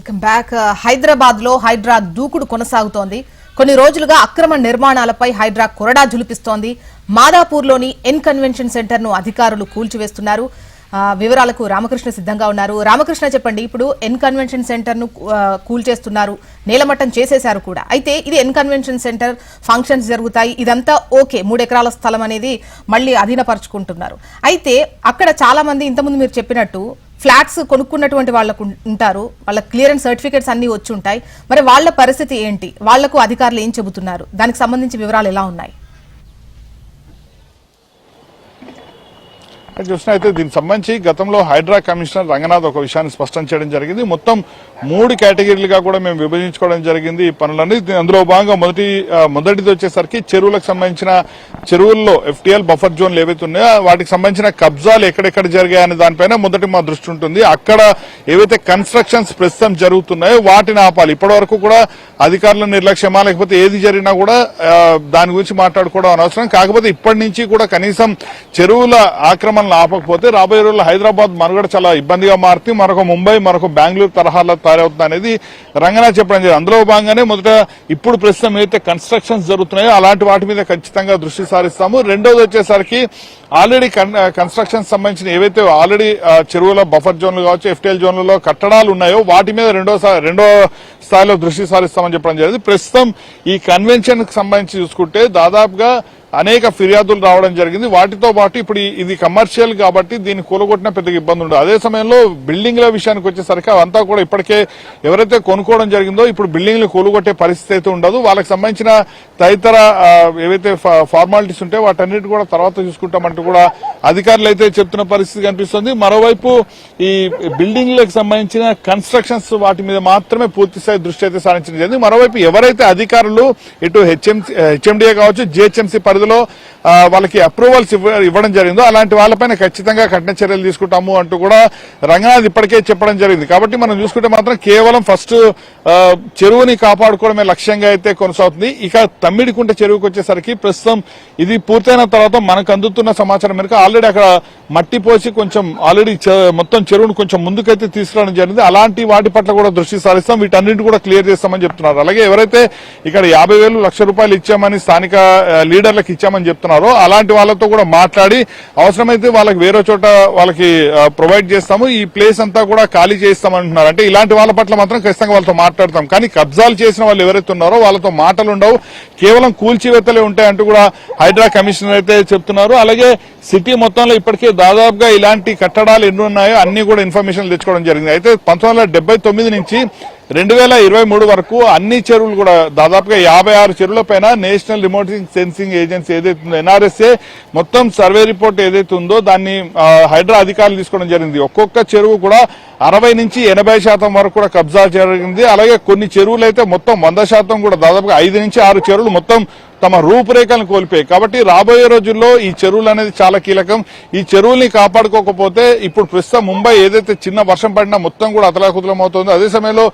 ఇక back uh, హైదరాబాద్లో హైడ్రా దూకుడు కొనసాగుతోంది. కొన్ని రోజులుగా అక్రమ నిర్మాణాలపై హైడ్రా కొరడా జులిపిస్తోంది మాదాపూర్లోని ఎన్ కన్వెన్షన్ సెంటర్ను అధికారులు కూల్చివేస్తున్నారు. వివరాలకు రామకృష్ణ సిద్ధంగా ఉన్నారు. రామకృష్ణ చెప్పండి ఇప్పుడు ఎన్ కన్వెన్షన్ సెంటర్ను కూల్చేస్తున్నారు. నేలమట్టం చేసేశారు కూడా. అయితే ఇది ఎన్ కన్వెన్షన్ సెంటర్ ఫంక్షన్స్ జరుగుతాయి. ఇదంతా ఓకే మూడు ఎకరాల స్థలం అనేది మళ్ళీ అధీనపరుచుకుంటున్నారు. అయితే అక్కడ చాలా మంది ఇంతకుముందు మీరు చెప్పినట్టు ఫ్లాట్స్ కొనుక్కున్నటువంటి వాళ్ళకు ఉంటారు. వాళ్ళ క్లియరెన్స్ సర్టిఫికేట్స్ అన్ని వచ్చి ఉంటాయి. మరి వాళ్ళ పరిస్థితి ఏంటి? వాళ్ళకు అధికారులు ఏం చెబుతున్నారు? దానికి సంబంధించి వివరాలు ఎలా ఉన్నాయి? చూసిన అయితే దీనికి సంబంధించి గతంలో హైడ్రా కమిషనర్ రంగనాథ్ ఒక విషయాన్ని స్పష్టం చేయడం జరిగింది. మొత్తం మూడు కేటగిరీలుగా కూడా మేము విభజించుకోవడం జరిగింది ఈ పనులన్నీ. అందులో భాగంగా మొదటి మొదటిది వచ్చేసరికి చెరువులకు సంబంధించిన చెరువుల్లో ఎఫ్టీఎల్ బఫర్ జోన్లు ఏవైతే ఉన్నాయో వాటికి సంబంధించిన కబ్జాలు ఎక్కడెక్కడ జరిగాయనే దానిపైన మొదటి మా దృష్టి ఉంటుంది. అక్కడ ఏవైతే కన్స్ట్రక్షన్స్ ప్రస్తుతం జరుగుతున్నాయో వాటిని ఆపాలి. ఇప్పటి వరకు కూడా అధికారుల నిర్లక్ష్యమా లేకపోతే ఏది జరిగినా కూడా దాని గురించి మాట్లాడుకోవడం అనవసరం. కాకపోతే ఇప్పటి నుంచి కూడా కనీసం చెరువుల ఆక్రమణ ఆక్రమణలు ఆపకపోతే రాబోయే రోజుల్లో హైదరాబాద్ మనుగడ చాలా ఇబ్బందిగా మారుతుంది. మరొక ముంబై మరొక బెంగళూరు తరహాలో తయారవుతుంది అనేది రంగనాథ్ చెప్పడం జరిగింది. అందులో భాగంగానే మొదట ఇప్పుడు ప్రస్తుతం ఏదైతే కన్స్ట్రక్షన్స్ జరుగుతున్నాయో అలాంటి వాటి మీద ఖచ్చితంగా దృష్టి సారిస్తాము. రెండోది వచ్చేసరికి ఆల్రెడీ కన్స్ట్రక్షన్ సంబంధించిన ఏవైతే ఆల్రెడీ చెరువుల బఫర్ జోన్లు కావచ్చు ఎఫ్టీఎల్ జోన్లలో కట్టడాలు ఉన్నాయో వాటి మీద రెండో రెండో స్థాయిలో దృష్టి సారిస్తామని చెప్పడం జరిగింది. ప్రస్తుతం ఈ కన్వెన్షన్ సంబంధించి చూసుకుంటే దాదాపుగా అనేక ఫిర్యాదులు రావడం జరిగింది. వాటితో పాటు ఇప్పుడు ఇది కమర్షియల్ కాబట్టి దీన్ని కూలగొట్టిన పెద్దగా ఇబ్బంది ఉండదు. అదే సమయంలో బిల్డింగ్ల విషయానికి వచ్చేసరికి అవంతా కూడా ఇప్పటికే ఎవరైతే కొనుక్కోవడం జరిగిందో ఇప్పుడు బిల్డింగ్లు కూలగొట్టే పరిస్థితి అయితే ఉండదు. వాళ్ళకి సంబంధించిన తదితర ఏవైతే ఫార్మాలిటీస్ ఉంటే వాటన్నిటి కూడా తర్వాత చూసుకుంటామంటూ కూడా అధికారులు అయితే చెప్తున్న పరిస్థితి కనిపిస్తుంది. మరోవైపు ఈ బిల్డింగ్లకు సంబంధించిన కన్స్ట్రక్షన్స్ వాటి మీద మాత్రమే పూర్తి స్థాయి దృష్టి అయితే సాధించడం జరిగింది. మరోవైపు ఎవరైతే అధికారులు ఇటు హెచ్ఎంసీ హెచ్ఎండిఏ కావచ్చు జిహెచ్ఎంసీ పరిధిలో వాళ్ళకి అప్రూవల్స్ ఇవ్వడం జరిగిందో అలాంటి వాళ్ళపైన ఖచ్చితంగా కఠిన చర్యలు తీసుకుంటాము అంటూ కూడా రంగనాథ్ ఇప్పటికే చెప్పడం జరిగింది. కాబట్టి మనం చూసుకుంటే మాత్రం కేవలం ఫస్ట్ చెరువుని కాపాడుకోవడమే లక్ష్యంగా అయితే కొనసాగుతుంది. ఇక తమ్మిడికుంట చెరువుకి వచ్చేసరికి ప్రస్తుతం ఇది పూర్తయిన తర్వాత మనకు అందుతున్న సమాచారం మేరకు ఆల్రెడీ అక్కడ మట్టి పోసి కొంచెం ఆల్రెడీ మొత్తం చెరువును కొంచెం ముందుకైతే తీసుకురావడం జరిగింది. అలాంటి వాటి పట్ల కూడా దృష్టి సారిస్తాం. వీటన్నింటి కూడా క్లియర్ చేస్తామని చెప్తున్నారు. అలాగే ఎవరైతే ఇక్కడ యాభై వేలు లక్ష రూపాయలు ఇచ్చామని స్థానిక లీడర్లకు వాళ్ళకి ఇచ్చామని చెప్తున్నారో అలాంటి వాళ్ళతో కూడా మాట్లాడి అవసరమైతే వాళ్ళకి వేరే చోట వాళ్ళకి ప్రొవైడ్ చేస్తాము. ఈ ప్లేస్ అంతా కూడా ఖాళీ చేస్తామంటున్నారు. అంటే ఇలాంటి వాళ్ళ పట్ల మాత్రం ఖచ్చితంగా వాళ్ళతో మాట్లాడతాం. కానీ కబ్జాలు చేసిన వాళ్ళు ఎవరైతే ఉన్నారో వాళ్ళతో మాటలు ఉండవు కేవలం కూల్చివేతలే ఉంటాయంటూ కూడా హైడ్రా కమిషనర్ అయితే చెప్తున్నారు. అలాగే సిటీ మొత్తంలో ఇప్పటికే దాదాపుగా ఇలాంటి కట్టడాలు ఎన్ని ఉన్నాయో అన్ని కూడా ఇన్ఫర్మేషన్ తెచ్చుకోవడం జరిగింది. అయితే పంతొమ్మిది నుంచి రెండు వేల ఇరవై మూడు వరకు అన్ని చెరువులు కూడా దాదాపుగా యాభై ఆరు చెరువుల పైన నేషనల్ రిమోట్ సెన్సింగ్ ఏజెన్సీ ఏదైతే ఉందో ఎన్ఆర్ఎస్ఏ మొత్తం సర్వే రిపోర్ట్ ఏదైతే ఉందో దాన్ని హైడ్రా అధికారులు తీసుకోవడం జరిగింది. ఒక్కొక్క చెరువు కూడా అరవై నుంచి ఎనభై శాతం వరకు కూడా కబ్జా జరిగింది. అలాగే కొన్ని చెరువులు అయితే మొత్తం వంద శాతం కూడా దాదాపుగా ఐదు నుంచి ఆరు చెరువులు మొత్తం తమ రూపురేఖలను కోల్పోయాయి. కాబట్టి రాబోయే రోజుల్లో ఈ చెరువులు అనేది చాలా కీలకం. ఈ చెరువుల్ని కాపాడుకోకపోతే ఇప్పుడు ప్రస్తుతం ముంబై ఏదైతే చిన్న వర్షం పడినా మొత్తం కూడా అతలాకుతలం అవుతుందో అదే సమయంలో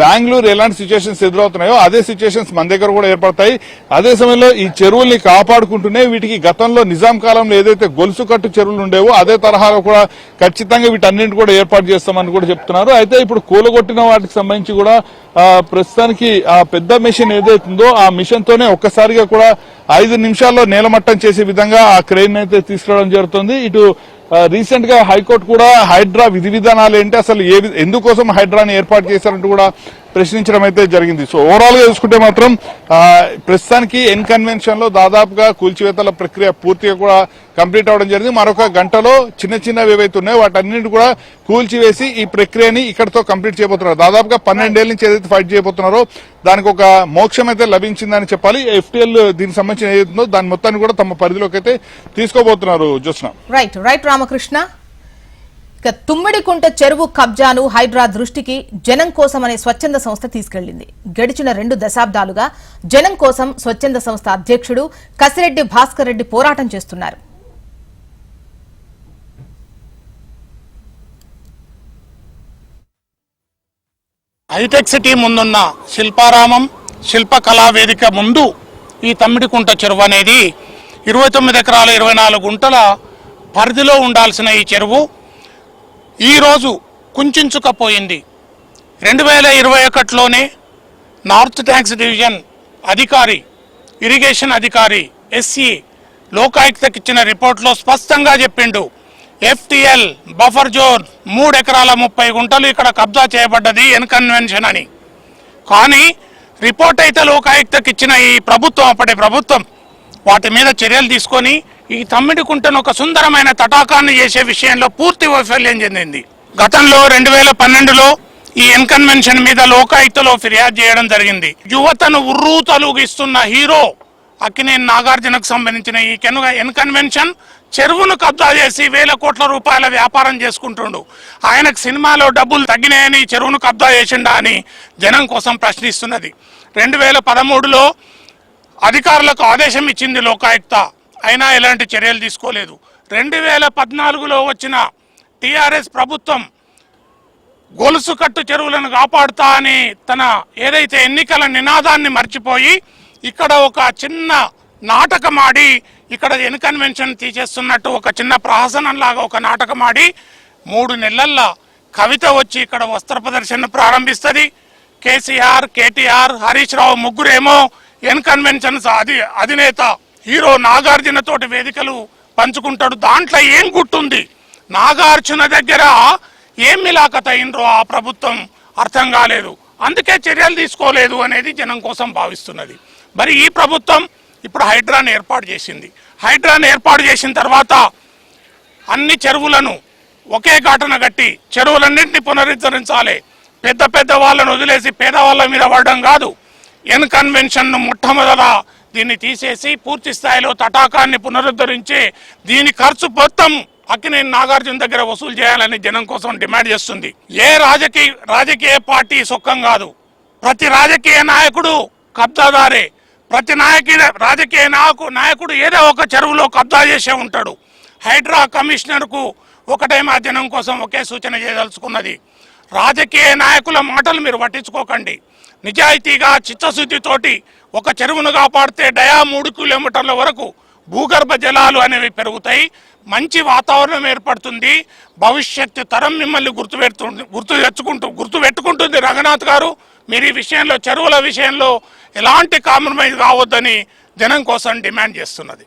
బెంగళూరు ఎలాంటి సిచ్యువేషన్స్ ఎదురవుతున్నాయో అదే సిచ్యువేషన్స్ మన దగ్గర కూడా ఏర్పడతాయి. అదే సమయంలో ఈ చెరువుల్ని కాపాడుకుంటూనే వీటికి గతంలో నిజాం కాలంలో ఏదైతే గొలుసు కట్టు చెరువులు ఉండేవో అదే తరహాలో కూడా ఖచ్చితంగా వీటన్నింటి కూడా ఏర్పాటు చేస్తామని కూడా చెప్తున్నారు. అయితే ఇప్పుడు కూలగొట్టిన వాటికి సంబంధించి కూడా ప్రస్తుతానికి ఆ పెద్ద మిషన్ ఏదైతుందో ఆ మిషన్ తోనే ఒక్కసారిగా కూడా ఐదు నిమిషాల్లో నేలమట్టం చేసే విధంగా ఆ క్రెయిన్ అయితే తీసుకురావడం జరుగుతుంది. ఇటు రీసెంట్గా హైకోర్టు కూడా హైడ్రా విధి విధానాలు ఏంటి అసలు ఏ ఎందుకోసం హైడ్రాని ఏర్పాటు చేశారంటూ కూడా ప్రశ్నించడం అయితే జరిగింది. సో ఓవరాల్గా చూసుకుంటే మాత్రం ప్రస్తుతానికి ఎన్ కన్వెన్షన్లో దాదాపుగా కూల్చివేతల ప్రక్రియ పూర్తిగా కూడా కంప్లీట్ అవడం జరిగింది. మరొక గంటలో చిన్న చిన్నవి ఏవైతే ఉన్నాయో వాటన్నింటి కూడా కూల్చివేసి ఈ ప్రక్రియని ఇక్కడతో కంప్లీట్ చేయబోతున్నారు. దాదాపుగా పన్నెండేళ్ళ నుంచి ఏదైతే ఫైట్ చేయబోతున్నారో దానికి ఒక మోక్షం అయితే లభించిందని చెప్పాలి. ఎఫ్టీఎల్ దీనికి సంబంధించిన ఏదైతుందో దాని మొత్తాన్ని కూడా తమ పరిధిలోకి అయితే తీసుకోబోతున్నారు. జ్యోత్స్న. Right right Ramakrishna. ఇక తుమ్మిడికుంట చెరువు కబ్జాను హైడ్రా దృష్టికి జనం కోసం అనే స్వచ్ఛంద సంస్థ తీసుకెళ్ళింది గడిచిన రెండు దశాబ్దాలుగా జనం కోసం స్వచ్ఛంద సంస్థ అధ్యక్షుడు కసిరెడ్డి భాస్కర్ రెడ్డి పోరాటం చేస్తున్నారు. హైటెక్ సిటీ ముందున్న శిల్పారామం శిల్పకళా వేదిక ముందు ఈ తమ్మిడికుంట చెరువు అనేది ఇరవై తొమ్మిది ఎకరాల ఇరవై నాలుగు గుంటల పరిధిలో ఉండాల్సిన ఈ చెరువు. ఈరోజు కుంచుకపోయింది. రెండు వేల ఇరవై ఒకటిలోనే నార్త్ ట్యాంక్స్ డివిజన్ అధికారి ఇరిగేషన్ అధికారి ఎస్సీ లోకాయుక్తకి ఇచ్చిన రిపోర్ట్లో స్పష్టంగా చెప్పిండు. ఎఫ్టిఎల్ బఫర్ జోన్ మూడు ఎకరాల ముప్పై గుంటలు ఇక్కడ కబ్జా చేయబడ్డది ఎన్కన్వెన్షన్ అని. కానీ రిపోర్ట్ అయితే లోకాయుక్తకి ఇచ్చిన ఈ ప్రభుత్వం అప్పటి ప్రభుత్వం వాటి మీద చర్యలు తీసుకొని ఈ తమ్మిడి కుంటను ఒక సుందరమైన తటాకాన్ని చేసే విషయంలో పూర్తి వైఫల్యం చెందింది. గతంలో రెండు వేల పన్నెండులో ఈ ఎన్కన్వెన్షన్ మీద లోకాయుక్తలో ఫిర్యాదు చేయడం జరిగింది. యువతను ఉర్రూ తలుగిస్తున్న హీరో అక్కినేని నాగార్జునకు సంబంధించిన ఈ కనుక ఎన్కన్వెన్షన్ చెరువును కబ్జా చేసి వేల కోట్ల రూపాయల వ్యాపారం చేసుకుంటుండు. ఆయనకు సినిమాలో డబ్బులు తగ్గినాయని చెరువును కబ్జా చేసిండా అని జనం కోసం ప్రశ్నిస్తున్నది. రెండు వేల పదమూడులో అధికారులకు ఆదేశం ఇచ్చింది లోకాయుక్త. అయినా ఎలాంటి చర్యలు తీసుకోలేదు. రెండు వేల పద్నాలుగులో వచ్చిన టీఆర్ఎస్ ప్రభుత్వం గొలుసు కట్టు చెరువులను కాపాడుతా అని తన ఏదైతే ఎన్నికల నినాదాన్ని మర్చిపోయి ఇక్కడ ఒక చిన్న నాటకం ఆడి ఇక్కడ ఎన్కన్వెన్షన్ తీసేస్తున్నట్టు ఒక చిన్న ప్రహసనంలాగా ఒక నాటకం ఆడి మూడు నెలల్లో కవిత వచ్చి ఇక్కడ వస్త్ర ప్రదర్శన ప్రారంభిస్తుంది. కేసీఆర్ కేటీఆర్ హరీష్ రావు ముగ్గురేమో ఎన్కన్వెన్షన్ అధి అధినేత హీరో నాగార్జున తోటి వేదికలు పంచుకుంటాడు. దాంట్లో ఏం గుట్టుంది నాగార్జున దగ్గర ఏం మిలాఖత్ అయినరో ఆ ప్రభుత్వం అర్థం కాలేదు. అందుకే చర్యలు తీసుకోలేదు అనేది జనం కోసం భావిస్తున్నది. మరి ఈ ప్రభుత్వం ఇప్పుడు హైడ్రాన్ ఏర్పాటు చేసింది. హైడ్రాన్ ఏర్పాటు చేసిన తర్వాత అన్ని చెరువులను ఒకే ఘటన కట్టి చెరువులన్నింటినీ పునరుద్ధరించాలి. పెద్ద పెద్ద వాళ్ళను వదిలేసి పేదవాళ్ళ మీద పడడం కాదు. ఎన్కన్వెన్షన్ను మొట్టమొదట దీన్ని తీసేసి పూర్తి స్థాయిలో తటాకాన్ని పునరుద్ధరించి దీని ఖర్చు మొత్తం అక్కినేని నాగార్జున దగ్గర వసూలు చేయాలని జనం కోసం డిమాండ్ చేస్తుంది. ఏ రాజకీయ రాజకీయ పార్టీ సొక్కం కాదు. ప్రతి రాజకీయ నాయకుడు కబ్జాదారే. ప్రతి నాయకీ రాజకీయ నాయకు నాయకుడు ఏదో ఒక చెరువులో కబ్జా చేసే ఉంటాడు. హైడ్రా కమిషనర్కు ఒకటే మా జనం కోసం ఒకే సూచన చేయదలుచుకున్నది. రాజకీయ నాయకుల మాటలు మీరు పట్టించుకోకండి. నిజాయితీగా చిత్తశుద్ధితోటి ఒక చెరువును కాపాడితే డయా మూడు కిలోమీటర్ల వరకు భూగర్భ జలాలు అనేవి పెరుగుతాయి. మంచి వాతావరణం ఏర్పడుతుంది. భవిష్యత్తు తరం మిమ్మల్ని గుర్తుపెడుతుంది గుర్తు తెచ్చుకుంటూ గుర్తు పెట్టుకుంటుంది రంగనాథ్ గారు. మీరు ఈ విషయంలో చెరువుల విషయంలో ఎలాంటి కాంప్రమైజ్ కావద్దని జనం కోసం డిమాండ్ చేస్తున్నది.